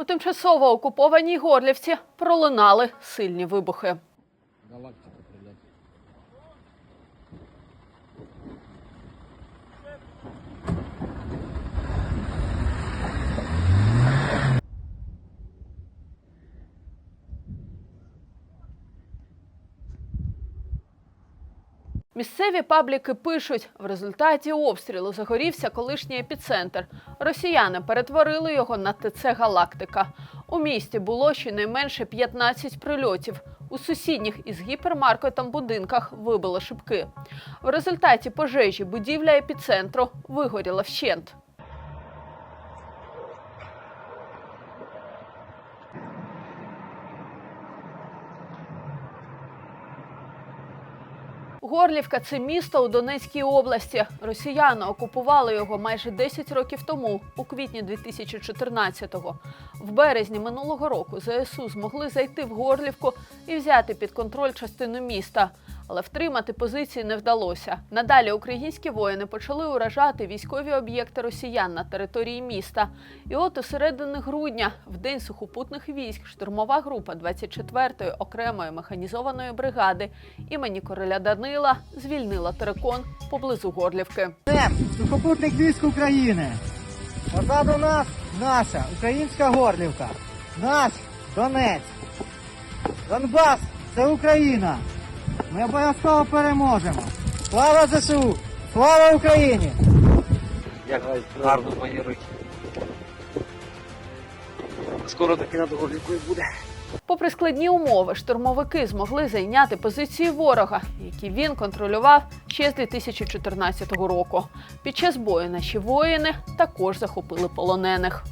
У тимчасово окупованій Горлівці пролунали сильні вибухи. Галактика, блядь. Місцеві пабліки пишуть, в результаті обстрілу загорівся колишній епіцентр. Росіяни перетворили його на ТЦ Галактика. У місті було щонайменше 15 прильотів. У сусідніх із гіпермаркетом будинках вибило шибки. В результаті пожежі будівля епіцентру вигоріла вщент. Горлівка це місто у Донецькій області. Росіяни окупували його майже 10 років тому, у квітні 2014-го. В березні минулого року ЗСУ змогли зайти в Горлівку і взяти під контроль частину міста. Але втримати позиції не вдалося. Надалі українські воїни почали уражати військові об'єкти росіян на території міста. І от у середини грудня, в день сухопутних військ, штурмова група 24-ї окремої механізованої бригади імені короля Данила звільнила терикон поблизу Горлівки. Це сухопутних військ України. Позаду нас наша українська Горлівка. Наш Донець. Донбас це Україна. Ми обов'язково переможемо. Слава ЗСУ! Слава Україні! Як гарно мої руки. Скоро таки над горлівкою буде. Попри складні умови, штурмовики змогли зайняти позиції ворога, які він контролював ще з 2014 року. Під час бою наші воїни також захопили полонених.